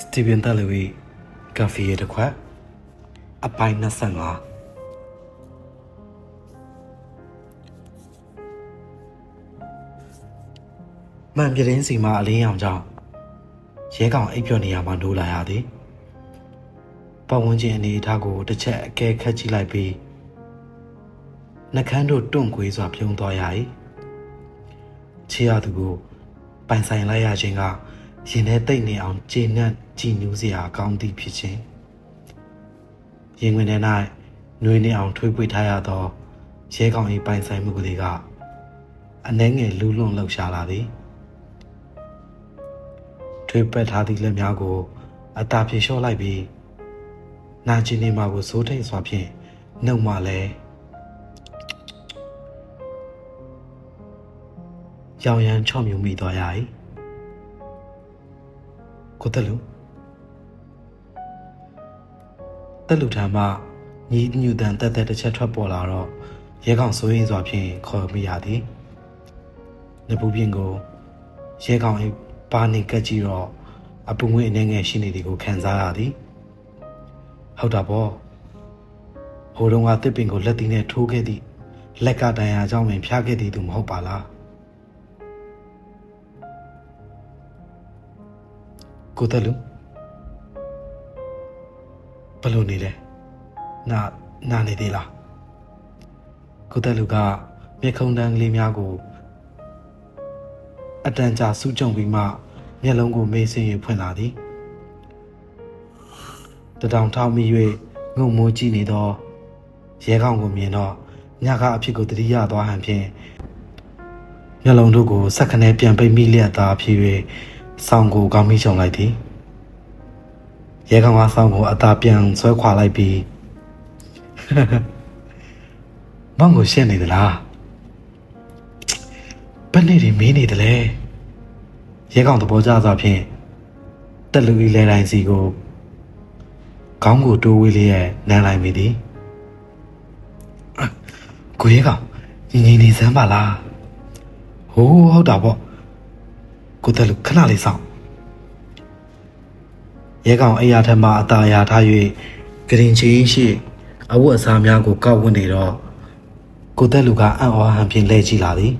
စတီဗင်တက်လူ၏ကဖီရဲ့တစ်ခွက်အပိုင်း25မှန်ပြတင်းစီမှာအလင်းရောင်ကြောင့်ရဲကောင်အိပ်ပျော်နေရမှနိုးလာရသည်ပတ်ဝန်းကျင်အနေအထားကိုတစ်ချက်အကဲခတ်ကြည့်လိုက်ပြီးနှကန်းတို့တွန့်ခွေးစွာပြုံးသွားရ၏ချေရသူကိုပိုင်ဆိုင်လိုက်ရခြင်းက ရင်ထဲတိတ်နေအောင်ကျေနပ်ကြည်နူးစရာကောင်းသည့်ဖြစ်ခြင်းရင်ဝင်ထဲ၌နှွေးနေအောင်ထွေးပွေထားရသောရဲကောင်၏ပိုင်ဆိုင်မှုကလေးကအနှဲငယ်လူးလွန်လှုပ်ရှားလာသည်ထွေးပက်ထားသည့်လက်များကိုအသာပြေလျှော့လိုက်ပြီးနာကျင်နေမှာကိုစိုးထိတ်စွာဖြင့်နှုတ်မှလည်းရောင်ရမ်းချော့မြူမိသွားရ၏ ကိုတက်လူတက်လူထံမှညီးညူတန်တက်တက်တစ်ချက်ထွက်ပေါ်လာတော့ရဲကောင်စိုးရင်စွာဖြင့်ခေါ်မိရသည်နဘူးပြင်ကိုရဲကောင်၏ပါနေကက်ကြည့်တော့အပူငွေအနေငယ်ရှိနေသည်ကိုခံစားရသည်ဟုတ်တာပေါ့ဟိုတုန်းကတစ်ပင်ကိုလက်သီးနဲ့ထိုးခဲ့သည့်လက်ကတန်ရာကြောင့်ပင်ဖျားခဲ့သည်သူမဟုတ်ပါလား ကိုတက်လူဘယ်လိုနေလဲနာနာနေသေးလားကိုတက်လူကမျက်ခုံးတန်းကလေးများကိုအတန်ကြာစူးကြုံပြီးမှမျက်လုံးကိုမေးစင်းရင်ဖွင့်လာသည်တတောင်ထောက်မိ၍ငုံမိုးကြည့်နေသောရဲကောင်ကိုမြင်တော့ညကအဖြစ်ကိုတတိယသွားဟန်ဖြင့်မျက်လုံးတို့ကိုစက္ကနဲပြန်ပိတ်မိလျက်သားဖြစ်၍ ဆောင်းကိုကောင်းမိချုံလိုက်သည်ရဲကောင်ကဆောင်းကိုအသာပြန်ဆွဲခွာလိုက်ပြီးမောင်ကိုရှင်းနေသလားဘယ်နေဒီမင်းနေတယ်လဲရဲကောင်သဘောကျစွာဖြင့်တက်လူကြီးလဲတိုင်းစီကိုခေါင်းကိုတိုးဝေးလေးရဲ့နမ်းလိုက်မိသည်အာကိုရဲကောင်ညီညီနေစမ်းပါလားဟိုးဟုတ်တာပေါ့ ကိုတက်လူခဏလေးစောင့်ရဲကောင်အိယာထက်မှအตาရာထား၍ဂရင်ချင်းရှိအဝတ်အစားများကိုကောက်ဝတ်နေတော့ကိုတက်လူကအံ့ဩဟန်ဖြင့်လဲကြည့်လာသည်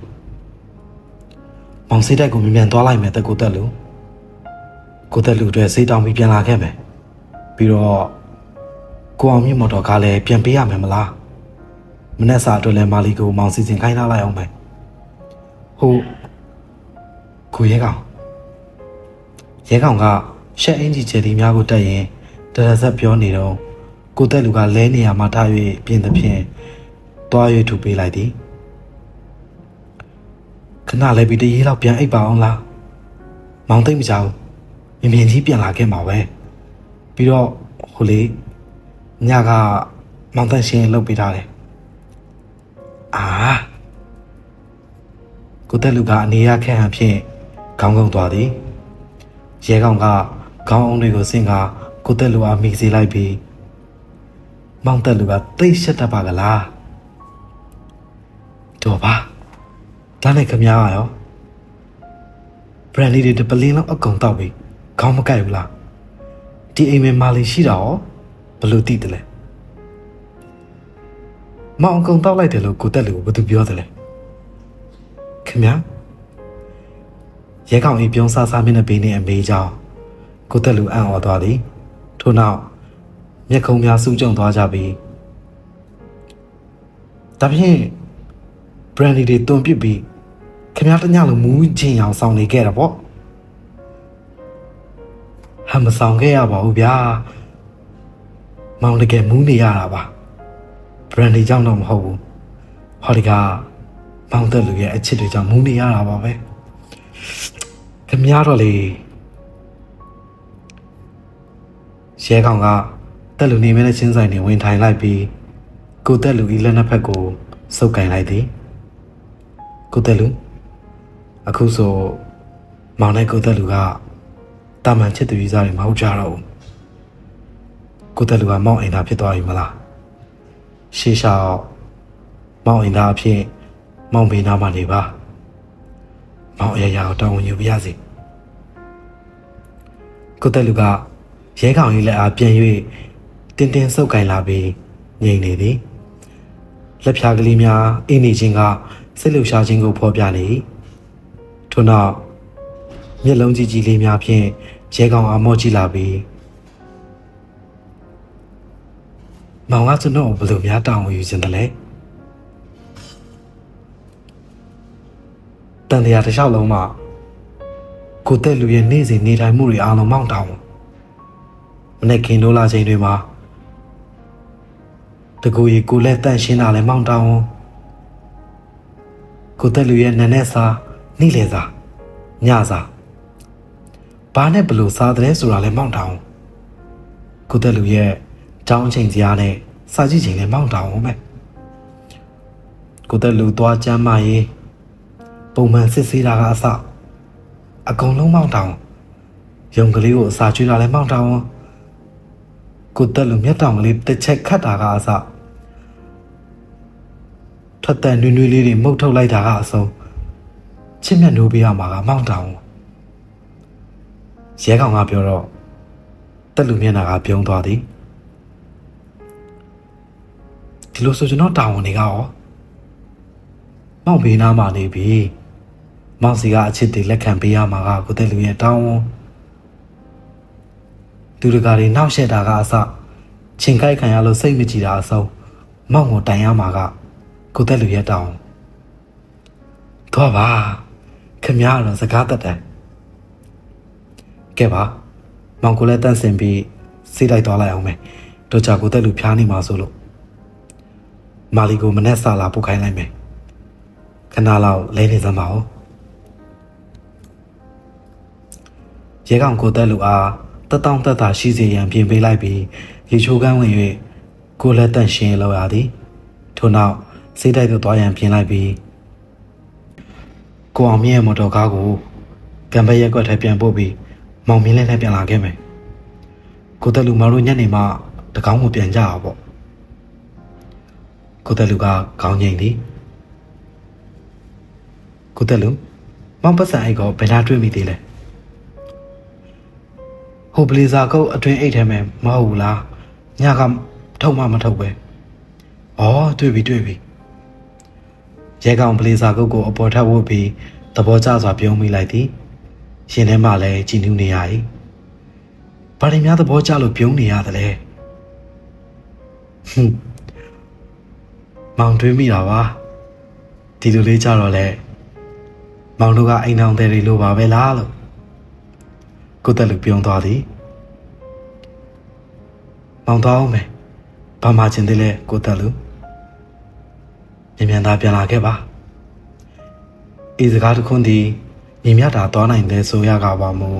မောင်စိတ်တိုက်ကိုမြ мян သွားလိုက်မယ်တက်ကိုတက်လူကိုတက်လူအတွက်စိတ်တောင်းပြီးပြန်လာခဲ့မယ်ပြီးတော့ကိုအောင်မြင့်မော်တော်ကားလည်းပြန်ပေးရမယ်မလားမနေ့စာအတွက်လည်းမာလီကိုမောင်စီစဉ်ခိုင်းထားလိုက်အောင်မယ်ဟုတ် ကိုရဲကောင်ရဲကောင်ကရှက်အင်ဂျီဂျယ်ဒီများကိုတက်ရင်တရဆက်ပြောနေတော့ကိုတက်လူကလဲနေရမှာထား၍ပြင်သဖြင့်တွား၍ထူပေးလိုက်သည်ခဏလဲပြီးတရေလောက်ပြန်အိပ်ပါအောင်လားမောင်သိမ့်မကြောက်မြင်မြင်ကြီးပြန်လာခဲ့မှာပဲပြီးတော့ဟိုလေညကမောင်တန်ရှင်လှုပ်ပေးထားတယ်အာကိုတက်လူကအနေရခက်ဟန်ဖြင့် ခေါင်းကုန်းသွားသည်ရဲကောင်ကခေါင်းအုံးတွေကိုဆင့်ကကိုတက်လူအားမိစေလိုက်ပြီးမောင်တက်လူကတိတ်ရှက်တတ်ပါကလားတော့ပါဒါနဲ့ခမ ्या ရောဘရန်လီတွေတပလင်းလောက်အကုန်တောက်ပြီးခေါင်းမကိုက်ဘူးလားဒီအိမ်မဲမာလီရှိတာရောဘယ်လိုသိတယ်လဲမောင်အကုန်တောက်လိုက်တယ်လို့ကိုတက်လူကဘာသူပြောတယ်လဲခင်ဗျာ ရဲကောင်အိမ်ပြုံးစားစားမျက်နှာပေးနေအမေကြောင့်ကိုတက်လူအံ့ဩသွားသည်ထို့နောက်မျက်ခုံးများစူးကြုံသွားကြပြီးဒါဖြင့်ဘရန်ဒီတွေတွန်ပစ်ပြီးခင်ဗျားတညလုံးမူးချင်းအောင်ဆောင်နေခဲ့တာပေါ့ဟမ်မဆောင်ခဲ့ရပါဘူးဗျာမောင်တကယ်မူးနေရတာပါဘရန်ဒီကြောင့်တော့မဟုတ်ဘူးဟောဒီကမောင်တက်လူရဲ့အချစ်တွေကြောင့်မူးနေရတာပါပဲ ခင်ဗျားတော့လေရဲကောင်ကတက်လူနေမဲတဲ့ချင်းဆိုင်နေဝင်ထိုင်လိုက်ပြီးကိုတက်လူဤလက်နှစ်ဖက်ကိုစုပ်ကင်လိုက်သည်ကိုတက်လူအခုဆိုမောင်နဲ့ကိုတက်လူကတာမန်ချစ်သူကြီးစားတွေမဟုတ်ကြတော့ဘူးကိုတက်လူကမောင်အိမ်သားဖြစ်သွားပြီမလားရှေးရှောက်မောင်အိမ်သားအဖြစ်မောင်ဘေးနားမှာနေပါမောင်အရာရာကိုတောင်းဝန်ယူပြရစီ ကိုတက်လူကရဲကောင်ကြီးလက်အားပြန်၍တင်းတင်းဆုပ်ကင်လာပြီးငြိမ်နေသည်လက်ဖြာကလေးများအိနေခြင်းကစိတ်လှုပ်ရှားခြင်းကိုဖော်ပြနေ၏ထို့နောက်မျက်လုံးကြီးကြီးလေးများဖြင့်ရဲကောင်အားမော့ကြည့်လာပြီးမောင်ကကျွန်တော်ကိုဘယ်လိုများတောင်းဝယူခြင်းတလဲတန်တရားတစ်လျှောက်လုံးမှာ ကိုတက်လူရဲ့နေ့စဉ်နေထိုင်မှုတွေအားလုံးမောင့်တောင်းမနေ့ခင်တို့လာချိန်တွေမှာတကူရီကိုလက်တန့်ရှင်းတာလည်းမောင့်တောင်းကိုတက်လူရဲ့နန်းနဲ့စာနေ့လယ်စာညစာဘာနဲ့ဘလို့စားတဲ့ဆိုတာလည်းမောင့်တောင်းကိုတက်လူရဲ့ကြောင်းချိန်စရာနဲ့စာကြည့်ချိန်လည်းမောင့်တောင်းမယ်ကိုတက်လူသွားချမ်းမရေးပုံမှန်စစ်ဆေးတာကအစ အကုန်လုံးမောင့်တောင်းရုံကလေးကိုအစာကျွေးတာလည်းမောင့်တောင်းကိုတက်လူမျက်တောင်ကလေးတစ်ချက်ခတ်တာကအစထွက်တဲ့နွေ့နွေ့လေးတွေမှုတ်ထုတ်လိုက်တာကအဆုံးချစ်မြတ်နိုးပေးရမှာကမောင့်တောင်းရဲကောင်ကပြောတော့တက်လူမျက်နှာကပြုံးသွားသည်ဒီလိုဆိုကျွန်တော်တာဝန်တွေကရောမောင်ဘေးနားမှာနေပြီ မောင်စီကအချစ်တွေလက်ခံပေးရမှာကကိုတဲ့လူရဲ့တောင်းဝန်သူတကာတွေနောက်ရှက်တာကအစချင်းကိုက်ခံရလို့စိတ်မကြည်တာအဆုံးမောင်ကိုတိုင်ရမှာကကိုတဲ့လူရဲ့တောင်းတော့ပါခမရတော့စကားတတ်တယ်ကဲပါမောင်ကိုလည်းတန့်စင်ပြီးစိတ်လိုက်သွားလိုက်အောင်မယ်တို့ကြကိုတဲ့လူဖျားနေမှာဆိုလို့မာလီကိုမနဲ့စာလာပုတ်ခိုင်းလိုက်မယ်ခဏလောက်လဲနေစမ်းပါဦး ရဲကောင်ကိုတက်လူအားတတောင်းတက်တာရှိစေရန်ပြင်ပေးလိုက်ပြီးရေချိုးကန်းဝင်၍ကိုလက်တန့်ရှင်းလောက်ရသည်ထို့နောက်စိတ်တိုက်သို့သွားရန်ပြင်လိုက်ပြီးကိုအောင်မြင့်ရဲ့မော်တော်ကားကိုကံပဲရက်ကွက်ထဲပြန်ပို့ပြီးမောင်မင်းလည်းနဲ့ပြန်လာခဲ့မယ်ကိုတက်လူမတို့ညနေမှတကောင်းကိုပြန်ကြအောင်ပေါ့ကိုတက်လူကခေါင်းငိမ့်သည်ကိုတက်လူမောင်ပတ်စံအိတ်ကောဘယ်လာတွေ့မိသေးလဲ ဟိုဘလီဇာကုတ်အတွင်းအိတ်ထဲမှာမဟုတ်ဘူးလားညကထုတ်မှမထုတ်ပဲဩတွေ့ပြီတွေ့ပြီရဲကောင်ဘလီဇာကုတ်ကိုအပေါ်ထပ်ဝုတ်ပြီးသဘောကျစွာပြုံးမိလိုက်သည်ရှင်ထဲမှာလည်းကြည်နူးနေရ၏ဘာတွေများသဘောကျလို့ပြုံးနေရသလဲဟွန်းမောင်တွေးမိတာပါဒီလိုလေးကြတော့လေမောင်တို့ကအိမ်အောင်တယ်တွေလိုပါပဲလားလို့ ကိုတက်လူပြုံးသွားသည်မောင်သွားအောင်မယ်ဘာမှချင်သေးလဲကိုတက်လူမြန်မြန်သားပြန်လာခဲ့ပါဤစကားတစ်ခွန်းသည်မြင်မြတာသွားနိုင်တယ်ဆိုရကပါမူ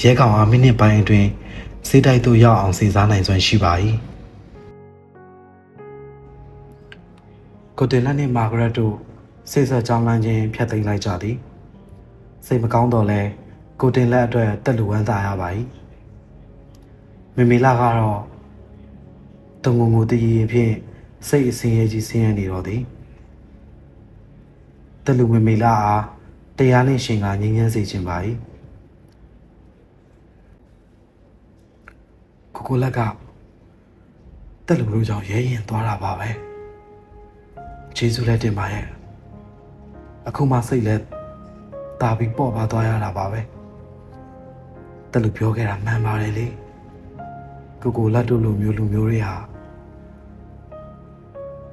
ရဲကောင်အားမိနစ်ပိုင်းအတွင်းစေးတိုက်သို့ရောက်အောင်စီစားနိုင်စွမ်းရှိပါ၏ကိုတင်လက်နှင့်မာဂရက်တို့စိတ်ဆက်ကြောင်းလန်းခြင်းဖျက်သိမ်းလိုက်ကြသည်စိတ်မကောင်းတော့လဲ ကိုတင်လက်အတွက်တက်လူဝမ်းသာရပါ၏မေမေလာကတော့တုံငုံငုံတည်ရင်ဖြင့်စိတ်အစင်းရဲကြီးဆင်းရဲနေတော့သည်တက်လူမေမေလာအားတရားနဲ့ရှင်ကငြိမ်းချမ်းစေခြင်းပါ၏ကိုကိုလက်ကတက်လူတို့ကြောင့်ရဲရင်သွားတာပါပဲဂျေဇုလက်တင်ပါရဲ့အခုမှစိတ်လက်တာပြီးပေါ့ပါသွားရတာပါပဲ တက်လူပြောခဲ့တာမှန်ပါတယ်လေကိုကိုလက်တို့လိုမျိုးလူမျိုးတွေဟာ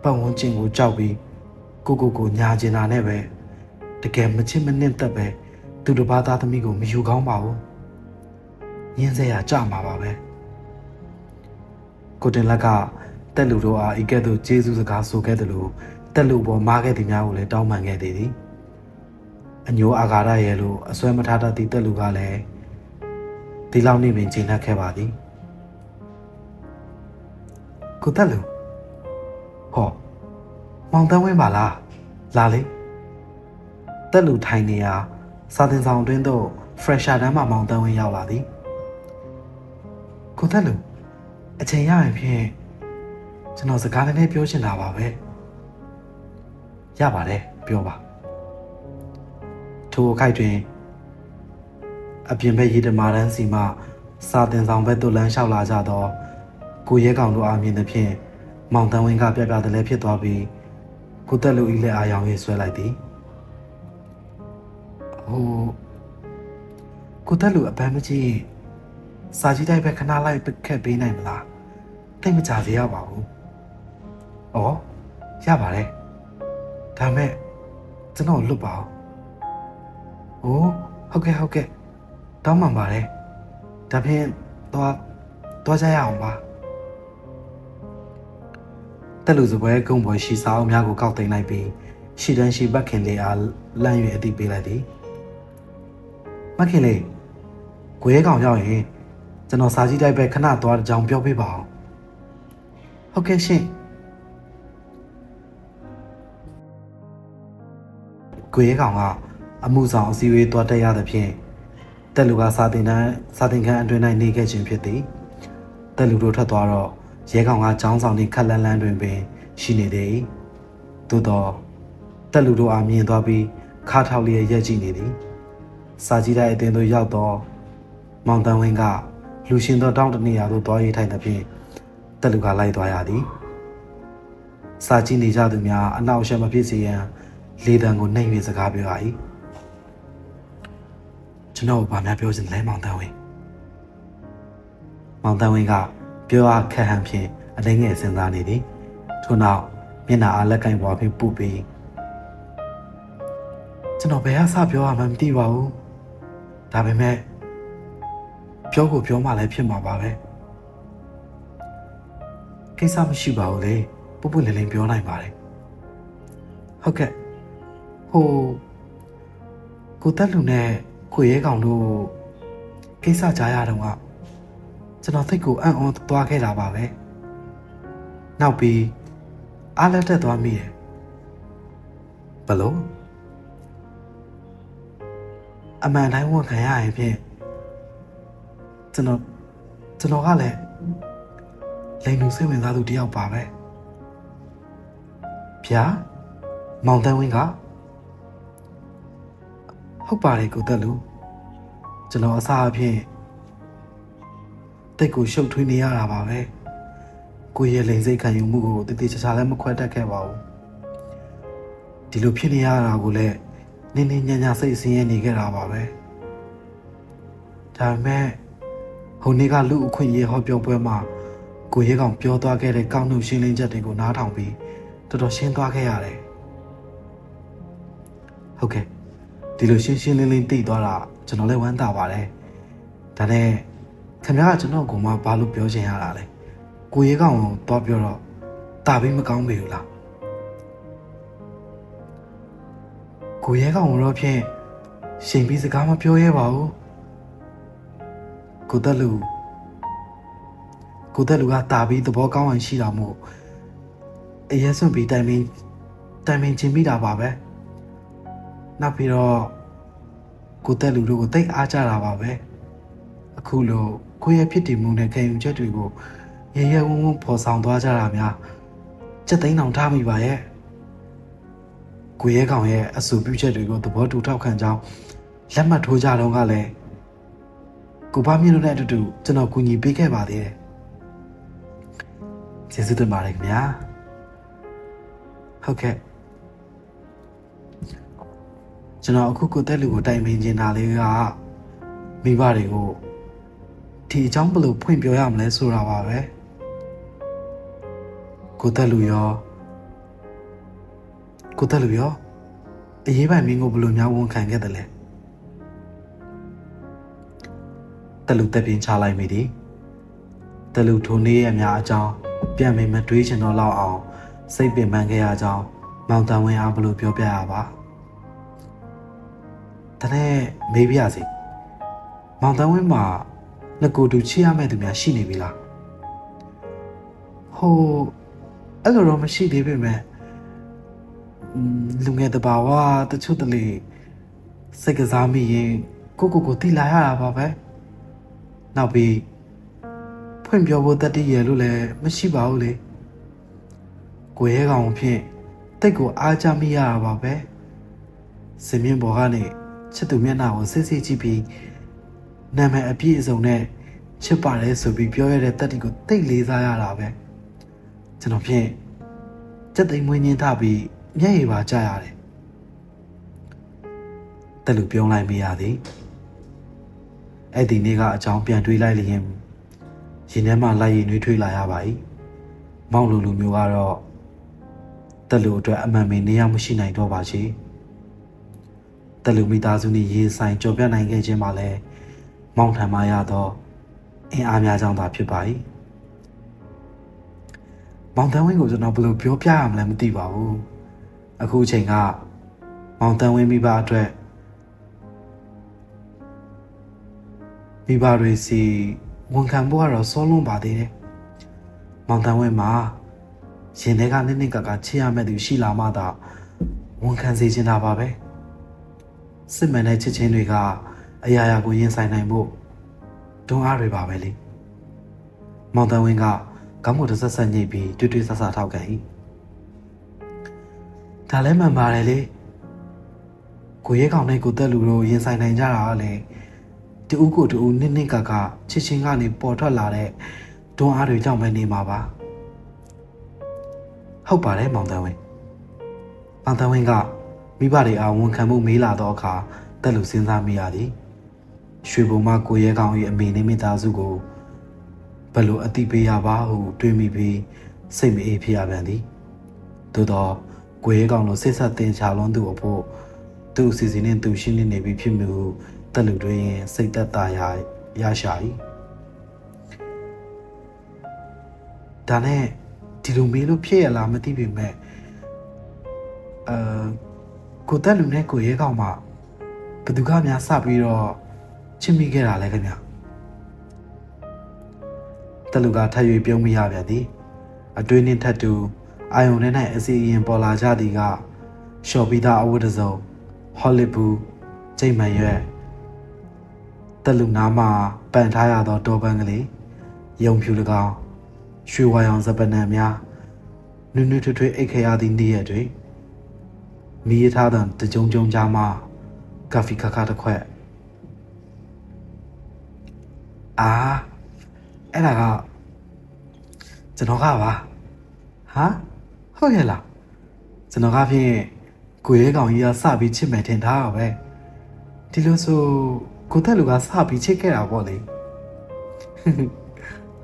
ပတ်ဝန်းကျင်ကိုကြောက်ပြီးကိုကိုကိုညာကျင်တာနဲ့ပဲတကယ်မချစ်မနစ်သက်ပဲသူတစ်ပါးသားသမီးကိုမယူကောင်းပါဘူးညင်းစရာကြမှာပါပဲကိုတင်လက်ကတက်လူတို့အားဤကဲ့သို့ကျေးဇူးစကားဆိုခဲ့တယ်လို့တက်လူပေါ်မားခဲ့သည်များကိုလည်းတောင်းပန်ခဲ့သေးသည်အညိုအာဃာရရဲ့လို့အစွဲမထားတတ်သည့်တက်လူကလည်း ဒီလောက်နေပင်ချိန်နှက်ခဲ့ပါသည်ကိုတက်လူဟောမောင်တန်းဝင်းပါလားလာလေတက်လူထိုင်နေရာစာသင်ဆောင်တွင်းသို့ fresher တန်းမှမောင်တန်းဝင်းရောက်လာသည်ကိုတက်လူအချိန်ရရင်ဖြင့်ကျွန်တော်စကားနည်းနည်းပြောချင်တာပါပဲရပါတယ်ပြောပါထိုအခိုက်တွင် အပြင်ဘက်ရေတမာတန်းစီမှစာတင်ဆောင်ဘက်သို့လမ်းလျှောက်လာကြသောကိုရဲကောင်တို့အားမြင်သဖြင့်မောင်တန်းဝင်းကပြပြတလဲဖြစ်သွားပြီးကိုတက်လူဤလက်အာရောင်ရေးဆွဲလိုက်သည်ဟိုကိုတက်လူအပန်းမကြီးရင်စာကြီးတိုက်ပဲခဏလိုက်ခက်ပေးနိုင်မလားတိတ်မကြစေရပါဘူးဩရပါတယ်ဒါမဲ့ကျွန်တော်လွတ်ပါဦးဟိုဟုတ်ကဲ့ဟုတ်ကဲ့ တောင်းပန်ပါတယ်ဒါဖြင့်တော့တော့ကြရအောင်ပါတက်လူစပွဲကုန်းပေါ်ရှိစာအုပ်များကိုကောက်သိမ်းလိုက်ပြီးရှီတန်းရှိဘက်ခင်လေးအားလမ်း၍အတိပေးလိုက်သည်မခင်လေးကိုရဲကောင်ရောက်ရင်ကျွန်တော်စာကြည့်တိုက်ပဲခဏသွားတစ်ကြောင်ပြောပြပါအောင်ဟုတ်ကဲ့ရှင်ကိုရဲကောင်ကအမှုဆောင်အစည်းအဝေးသွားတက်ရသဖြင့် တက်လူကစာတင်တန်းစာတင်ခန်းအတွင်း၌နေခဲ့ခြင်းဖြစ်သည်တက်လူတို့ထွက်သွားတော့ရဲကောင်ကចောင်းဆောင်နေခက်လန်းလန်းတွင်ပင်ရှိနေသည်သို့တော့တက်လူတို့အားမြင်သွားပြီးခါထောက်လျက်ရက်ကြည့်နေသည်စာကြည့်တဲ့အတင်းသို့ရောက်တော့မောင်တန်းဝင်းကလူရှင်သောတောင်းတနေရာသို့သွားရေးထိုင်သဖြင့်တက်လူကလိုက်သွားရသည်စာကြည့်နေကြသူများအနောက်ရှက်မဖြစ်စေရန်လေတံကိုနှိမ်၍စကားပြောရ၏ ကျွန်တော်ဘာများပြောချင်လဲမောင်တန်းဝင်းမောင်တန်းဝင်းကပြောအားခက်ဟန်ဖြင့်အနှိမ့်ငယ်စဉ်းစားနေသည်ထို့နောက်မျက်နှာအားလက်ကင်ပွားဖြင့်ပူပြီးကျွန်တော်ဘယ်ကစပြောရမှန်းမသိပါဘူးဒါပေမဲ့ပြောကိုပြောမှလည်းဖြစ်မှာပါပဲကိစ္စမရှိပါဘူးလေပုပ်ပုလင်းလင်းပြောနိုင်ပါတယ်ဟုတ်ကဲ့ဟိုကိုတက်လူနဲ့ ကိုရဲကောင်တို့ကိစ္စကြားရတော့ကကျွန်တော်သိတ်ကိုအံ့ဩသွားခဲ့တာပါပဲနောက်ပြီးအားလက်တက်သွားမိတယ်ဘလို့အမှန်တိုင်းဝန်ခံရရင်ဖြင့်ကျွန်တော်ကျွန်တော်ကလည်းလိန်လူစိတ်ဝင်စားသူတယောက်ပါပဲဗျာမောင်တန်းဝင်းက ဟုတ်ပါတယ်ကိုတက်လူကျွန်တော်အစားအဖြစ်တိတ်ကိုရှုပ်ထွေးနေရတာပါပဲကိုရဲ့လိန်စိတ်ခံယူမှုကိုတည်တည်ချာချာလည်းမခွဲတတ်ခဲ့ပါဘူးဒီလိုဖြစ်နေရတာကိုလည်းနင်းနေညံ့ညံ့စိတ်ဆင်းရဲနေခဲ့တာပါပဲဒါပေမဲ့ဟိုနေ့ကလူအခွင့်အရေးဟောပြောပွဲမှာကိုရဲကောင်ပြောသွားခဲ့တဲ့ကောင်းနှုတ်ရှင်းလင်းချက်တွေကိုနားထောင်ပြီးတော်တော်ရှင်းသွားခဲ့ရတယ်ဟုတ်ကဲ့ ဒီလိုရှင်းရှင်းလင်းလင်းသိသွားတာကျွန်တော်လည်းဝမ်းသာပါတယ်ဒါနဲ့ခင်ဗျားကကျွန်တော်ကိုမှဘာလို့ပြောချင်ရတာလဲကိုရဲကောင်ကိုတော့ပြောတော့တာပြီးမကောင်းပေဘူးလားကိုရဲကောင်တော့ဖြင့်ရှင်ပြီးစကားမပြောရဲပါဘူးကိုတက်လူကိုတက်လူကတာပြီးသဘောကောင်းအောင်ရှိတာမို့အရက်စွန့်ပြီးတိုင်ပင်တိုင်ပင်ချင်းမိတာပါပဲ နောက်ပြီးတော့ကိုတက်လူတို့ကိုတိတ်အားကြတာပါပဲအခုလိုကိုရဲ့ဖြစ်တည်မှုနဲ့ခံယူချက်တွေကိုရရဝုံဝုံပေါ်ဆောင်သွားကြတာများစက်သိန်းအောင်ထားမိပါရဲ့ကိုရဲကောင်ရဲ့အဆူပြုချက်တွေကိုသဘောတူထောက်ခံကြောင်းလက်မှတ်ထိုးကြတော့ကလည်းကိုပါမြင့်တို့နဲ့အတူတူကျွန်တော်ကူညီပေးခဲ့ပါသေးတယ်ကျေးဇူးတင်ပါတယ်ခင်ဗျာဟုတ်ကဲ့ ကျွန်တော်အခုကိုတက်လူကိုတိုင်ပင်နေတာလေးကမိဘတွေကိုဒီအကြောင်းဘယ်လိုဖွင့်ပြောရမလဲဆိုတာပါပဲကိုတက်လူရောကိုတက်လူရောအရေးပိုင်မင်းကိုဘယ်လိုများဝန်ခံခဲ့တယ်လဲတက်လူတက်ပြင်းချလိုက်မိသည်တက်လူထိုနေ့ရက်များအကြောင်းပြန်မင်မတွေးချင်တော့လောက်အောင် စိတ်ပင်ပန်းခဲ့ရကြောင်းမောင်တန်ဝင်းအားဘယ်လိုပြောပြရပါ တနေ့မေးပြစီမောင်တန်ဝင်းမှာငကိုတူချစ်ရမယ့်သူများရှိနေပြီလားဟိုအဲ့လိုတော့မရှိသေးပေမဲ့อืมလူငယ်တဘာဝတချို့တလေစိတ်ကစားမိရင်ကိုကိုကိုတိလာရတာပါပဲနောက်ပြီးဖွင့်ပြောဖို့တတိရလို့လည်းမရှိပါဘူးလေကိုရဲကောင်ဖြင့်တိတ်ကိုအားကြမိရတာပါပဲစင်မြင့်ဘော်ကနေ ချစ်သူမျက်နှာကိုစစ်စစ်ကြည့်ပြီးနာမည်အပြည့်အစုံနဲ့ချစ်ပါတယ်ဆိုပြီးပြောရတဲ့တက်တီကိုတိတ်လေးစားရတာပဲကျွန်တော်ဖြင့်စက်သိမ်မွေးညင်းထပြီးမျက်ရည်ပါကြရတယ်တက်လူပြုံးလိုက်မိရသည်အဲ့ဒီနေ့ကအကြောင်းပြန်တွေးလိုက်လျင်ရင်ထဲမှာလိုက်ရည်နှွေးထွေးလာရပါ၏မောင်လူလူမျိုးကတော့တက်လူအတွက်အမှန်မင်းနေရာမရှိနိုင်တော့ပါချေ တက်လူမိသားစုနဲ့ရေဆိုင်ကြော်ပြတ်နိုင်ခဲ့ခြင်းမှာလဲမောင်ထံမှရတော့အင်အားများကြောင်းသာဖြစ်ပါ၏မောင်တန်းဝင်းကိုကျွန်တော်ဘယ်လိုပြောပြရမလဲမသိပါဘူးအခုအချိန်ကမောင်တန်းဝင်းမိဘအတွက်မိဘတွေစီဝန်ခံဖို့ကတော့စောလွန်ပါသေးတယ်မောင်တန်းဝင်းမှာရင်ထဲကနစ်နစ်ကကချစ်ရမဲ့သူရှိလာမှသာဝန်ခံစေချင်တာပါပဲ စစ်မှန်တဲ့ချစ်ချင်းတွေကအရာရာကိုရင်ဆိုင်နိုင်ဖို့တွန်းအားတွေပါပဲလေမောင်တန်းဝင်းကကောင်းမွန်တစ်ဆက်ဆက်ညှိပြီးတွေ့တွေ့ဆဆထောက်ကန်၏ဒါလည်းမှန်ပါတယ်လေကိုရဲကောင်နဲ့ကိုတက်လူတို့ရင်ဆိုင်နိုင်ကြတာကလေတူဦးကိုတူဦးနစ်နစ်ကကချစ်ချင်းကနေပေါ်ထွက်လာတဲ့တွန်းအားတွေကြောင့်ပဲနေမှာပါဟုတ်ပါတယ်မောင်တန်းဝင်းမောင်တန်းဝင်းက မိဘတွေအားဝန်ခံမှုမေးလာတော့အခါတက်လူစဉ်းစားမိရသည်ရွှေဘုံမကိုရဲကောင်၏အမေနဲ့မိသားစုကိုဘယ်လိုအတိပေးရပါဟုတွေးမိပြီးစိတ်မအေးဖြစ်ရပြန်သည်သို့တော့ကိုရဲကောင်လိုစိတ်ဆက်တင်ချလွန်သူအဖို့သူ့အစီအစဉ်နဲ့သူရှင်းနေနေပြီဖြစ်မှုတက်လူတွေရင်စိတ်သက်သာရရရှာ၏ဒါနဲ့ဒီလိုမေးလို့ဖြစ်ရလားမသိပေမဲ့အဲ ကိုတက်လူနဲ့ကိုရဲကောင်မှဘယ်သူကများစပြီးတော့ချစ်မိခဲ့တာလဲခင်ဗျတက်လူကထပ်၍ပြုံးမိရပြန်သည်အတွင်းနှင့်ထပ်တူအာယုန်နဲ့၌အစီအရင်ပေါ်လာကြသည်ကရှော့ပြီးသားအဝတ်တစ်စုံဟောလီဘူးကျိတ်မှန်ရွက်တက်လူနားမှာပန်ထားရသောတောပန်းကလေးယုံဖြူတကောင်ရွှေဝါရောင်စပနံများနွနွထွေးထွေးအိတ်ခရသည့်နေ့ရက်တွေ မိရထားတဲ့တကြုံကြုံကြားမှာကဖီခါခါတစ်ခွက်အာအဲ့ဒါကကျွန်တော်ကပါဟာဟုတ်ရဲ့လားကျွန်တော်ကဖြင့်ကိုရဲကောင်ကြီးကစပြီးချစ်မယ်ထင်ထားတာပဲဒီလိုဆိုကိုတက်လူကစပြီးချစ်ခဲ့တာပေါ့လေ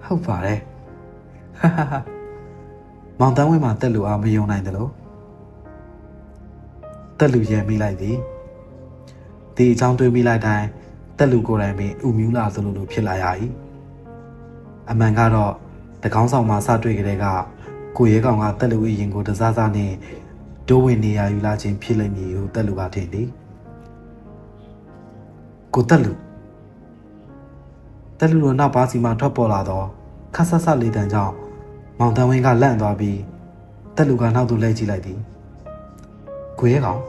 ဟုတ်ပါတယ်ဟာဟာဟာမောင်တန်းဝင်းမှာတက်လူအားမယုံနိုင်တယ်လို့ တက်လူရဲမိလိုက်သည်ဒီအကြောင်းတွေးမိလိုက်တိုင်းတက်လူကိုယ်တိုင်ပင်ဥမြူးလာသလိုလိုဖြစ်လာရ၏အမှန်ကတော့တကောင်းဆောင်မှာစတွေ့ကြတဲ့ကကိုရဲကောင်ကတက်လူ၏ရင်ကိုတစားစားနဲ့ဒိုးဝင်နေရယူလာခြင်းဖြစ်လိမ့်မည်ဟုတက်လူကထင်သည်ကိုတက်လူတက်လူတို့နောက်ပါစီမှာထွက်ပေါ်လာတော့ခတ်ဆတ်ဆတ်လေးတန်းကြောင့်မောင်တန်းဝင်းကလန့်သွားပြီးတက်လူကနောက်သို့လှည့်ကြည့်လိုက်သည် ကိုရဲကောင်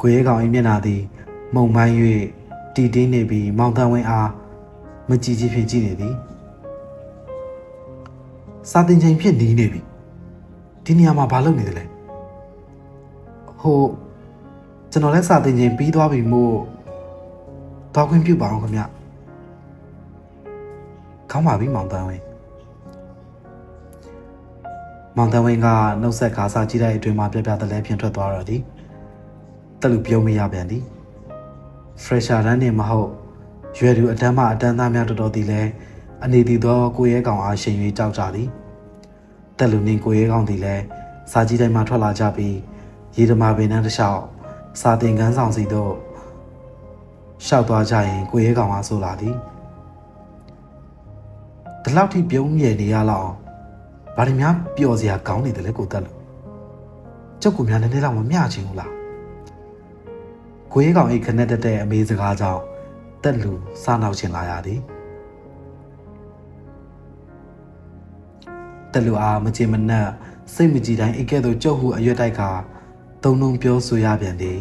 ကိုရဲကောင်၏မျက်နှာသည် မုံမိုင်း၍တီတင်းနေပြီးမောင်တန်းဝင်းအားမကြည်ကြည်ဖြင့်ကြည့်နေသည်စာတင်ချိန်ဖြစ်နီးနေပြီဒီနေရာမှာဘာလုပ်နေသလဲဟိုကျွန်တော်လည်းစာတင်ချိန်ပြီးသွားပြီမို့တော့ခွင့်ပြုပါအောင်ခင်ဗျခေါင်းပါပြီမောင်တန်းဝင်း မောင်တန်းဝင်းကနှုတ်ဆက်ကားစားကြည့်တဲ့အတွင်မှာပြပြတလဲဖြင့်ထွက်သွားတော့သည်တက်လူပြုံးမရပြန်သည် fresher တန်းနေမဟုတ်ရွယ်သူအတန်းမှအတန်းသားများတော်တော်သည်လဲအနေတည်သောကိုရဲကောင်အားရှင်၍ကြောက်ကြသည်တက်လူနှင်းကိုရဲကောင်သည်လဲစာကြီးတိုင်းမှထွက်လာကြပြီးရေဓမာပင်နှန်းတစ်လျှောက်စာတင်ကန်းဆောင်စီတို့ရှောက်သွားကြရင်ကိုရဲကောင်အားဆိုလာသည်ဒီလောက်ထိပြုံးရည်နေရလောက် ဘာတွေများပျော်စရာကောင်းနေတယ်လဲကိုတက်လို့ကျုပ်ကများနည်းနည်းတော့မမျှချင်ဘူးလားကိုရဲကောင်အိတ်ခနဲ့တက်တဲ့အမေးစကားကြောင့်တက်လူစားနောက်ချင်လာရသည်တက်လူအားမချင်မနှက်စိတ်မကြည်တိုင်းအိတ်ကဲ့သို့ကြုတ်ဟုအရွက်တိုက်ကတုံတုံပြောဆိုရပြန်သည်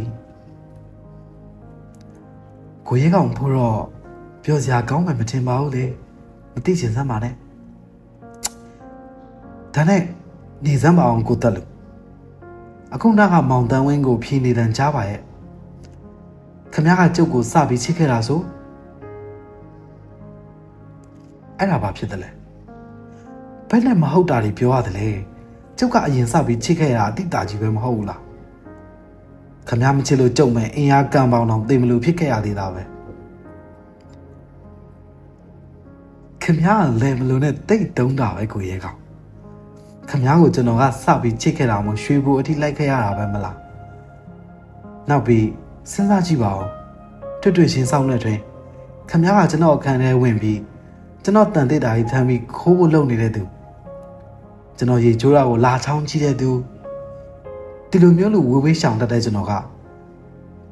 ကိုရဲကောင်ဖို့တော့ပြောစရာကောင်းမှမထင်ပါဘူးလေမသိချင်စမ်းပါနဲ့ ဒါနဲ့နေစမ်းပါအောင်ကိုတက်လူအခုနောက်ကမောင်တန်းဝင်းကိုဖြီးနေတန်ကြားပါရဲ့ခမရကကျုပ်ကိုစပြီးချစ်ခဲ့တာဆိုအဲ့ဒါဘာဖြစ်တယ်လဲဘယ်နဲ့မဟုတ်တာတွေပြောရတယ်လေကျုပ်ကအရင်စပြီးချစ်ခဲ့ရတာအတိတ်တာကြီးပဲမဟုတ်ဘူးလားခမည်းမချစ်လို့ကြုံမဲ့အင်အားကံပေါင်းတော့သိမလို့ဖြစ်ခဲ့ရသေးတာပဲခမည်းကလည်းမလို့နဲ့တိတ်တုံးတာပဲကိုရဲကောင် ခမည်းကိုကျွန်တော်ကစပြီးချစ်ခဲ့တာမို့ရွှေဘူအထိလိုက်ခဲ့ရတာပဲမလားနောက်ပြီးစဉ်းစားကြည့်ပါဦးတွေ့တွေ့ချင်းစောင့်နေတွင်ခမည်းကကျွန်တော်အခန်းထဲဝင်ပြီးကျွန်တော်တန်တိတ်တာကြီးထမ်းပြီးခိုးဖို့လုပ်နေတဲ့သူကျွန်တော်ရေချိုးတာကိုလာချောင်းကြည့်တဲ့သူဒီလိုမျိုးလို့ဝေဝေးရှောင်တတ်တဲ့ကျွန်တော်က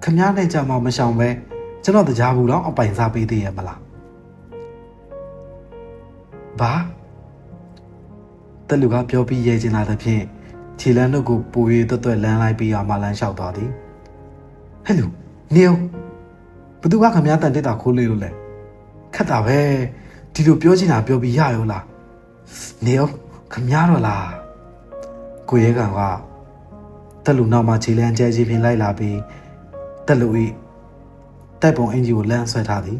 ခမည်းနဲ့ကြမှာမရှောင်ပဲကျွန်တော်တရားဘူးတော့အပိုင်စားပေးသေးရဲ့မလားဘာ တက်လူကပြောပြီးရဲချင်လာတဲ့ဖြင့်ခြေလန်းတို့ကိုပူ၍တွတ်တွတ်လန်းလိုက်ပြီးအမှလန်းလျှောက်သွားသည်ဟဲ့လူနေအောင်ဘသူကခမည်းတန်တက်တာခိုးလို့လို့လဲခက်တာပဲဒီလိုပြောချင်တာပြောပြီးရရောလားနေအောင်ခမည်းတော့လားကိုရဲကောင်ကတက်လူနောက်မှာခြေလန်းကျဲချင်းဖြင့်လိုက်လာပြီးတက်လူဤတိုက်ပုံအင်ဂျီကိုလမ်းဆွဲထားသည်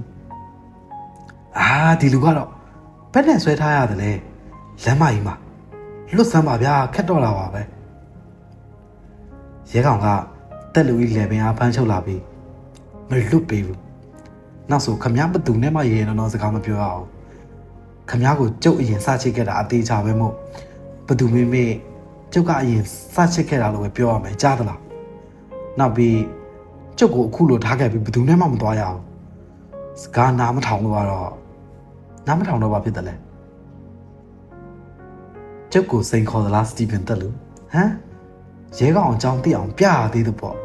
အာဒီလူကတော့ဘယ်နဲ့ဆွဲထားရတယ်လဲလမ်းမကြီးမှာ လွတ်စမ်းပါဗျာခက်တော့လာပါပဲရဲကောင်ကတက်လူဤလေပင်အားဖမ်းချုပ်လာပြီးမလွတ်ပေးဘူးနောက်ဆိုခမည်းဘသူနဲ့မှရေရင်တော့စကားမပြောရအောင်ခမည်းကိုကြုတ်အရင်စချစ်ခဲ့တာအသေးချပဲမို့ဘသူမေမေကျုပ်ကအရင်စချစ်ခဲ့တာလို့ပဲပြောရမယ်ကြားသလားနောက်ပြီးကျုပ်ကိုအခုလိုထားခဲ့ပြီးဘသူနဲ့မှမသွားရအောင်စကားနားမထောင်လို့ကတော့နားမထောင်တော့ဘာဖြစ်တယ်လဲ ကျုပ်ကိုစိန်ခေါ်သလားစတီဗင်တက်လူဟမ်ရဲကောင်အကြောင်းသိအောင်ပြရသေးသူပေါ့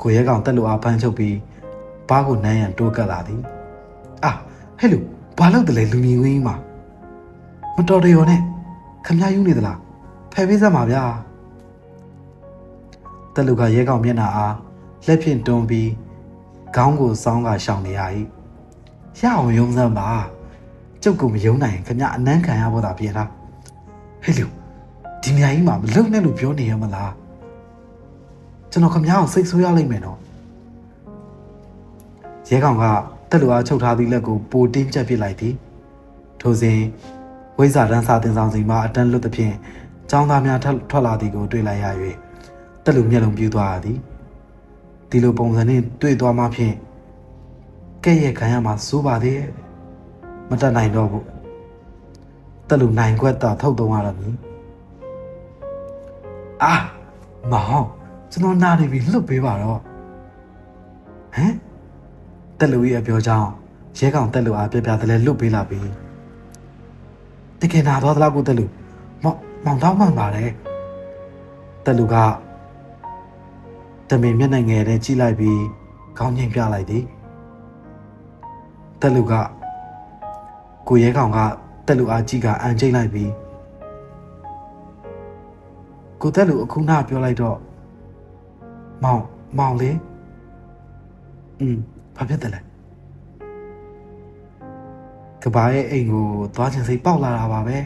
ကိုရဲကောင်တက်လူအားဖမ်းချုပ်ပြီးဘားကိုနမ်းရန်တိုးကပ်လာသည်အာဟဲ့လူဘာလုပ်တယ်လဲလူမြင်ဝင်းကြီးမှာမတော်တရောနဲ့ခမရယူနေသလားဖယ်ပေးစမ်းပါဗျာတက်လူကရဲကောင်မျက်နှာအားလက်ဖြင့်တွန်းပြီးခေါင်းကိုစောင်းကရှောင်နေရ၏ရအောင်ယုံစမ်းပါကျုပ်ကမယုံနိုင်ရင်ခမအနမ်းခံရဖို့သာပြင်လား ဟဲ့လူဒီနေရာကြီးမှာမလုံနဲ့လို့ပြောနေရမလားကျွန်တော်ခမအောင်စိတ်ဆိုးရလိမ့်မယ်နော်ရဲကောင်ကတက်လူအားချုပ်ထားသည့်လက်ကိုပိုတင်းကျပ်ပစ်လိုက်သည်ထိုစဉ်ဝိဇာတန်းစာတင်ဆောင်စီမှအတန်းလွတ်သဖြင့်ចောင်းသားများထထွက်လာသည်ကိုတွေ့လိုက်ရ၍တက်လူမျက်လုံးပြူသွားသည်ဒီလိုပုံစံနဲ့တွေ့သွားမှဖြင့်ကဲ့ရဲ့ခံရမှာစိုးပါသေးရဲ့မတတ်နိုင်တော့ဘူး တက်လူနိုင်ခွက်တာထုတ်သုံးရတော့မည်အာမောင်ကျွန်တော်နားနေပြီလွတ်ပေးပါတော့ဟမ်တက်လူရဲ့အပြောကြောင့်ရဲကောင်တက်လူအားပြပြတယ်လဲလွတ်ပေးလာပြီတကယ်နာတော့သလားကိုတက်လူမောင်မောင်တော့မှန်ပါတယ်တက်လူကတမင်မျက်နှာငယ်နဲ့ကြည့်လိုက်ပြီးခေါင်းငိမ်ပြလိုက်သည်တက်လူကကိုရဲကောင်က တက်လူအားကြည့်ကအန်ကျိတ်လိုက်ပြီးကိုတက်လူအခုနပြောလိုက်တော့မောင်မောင်လေอืมဘာဖြစ်တယ်လဲကဘာရဲ့အိမ်ကိုသွားချင်စိတ်ပေါက်လာတာပါပဲ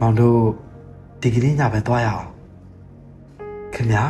မောင်တို့ဒီကနေ့ညပဲသွားရအောင်ခင်ဗျာ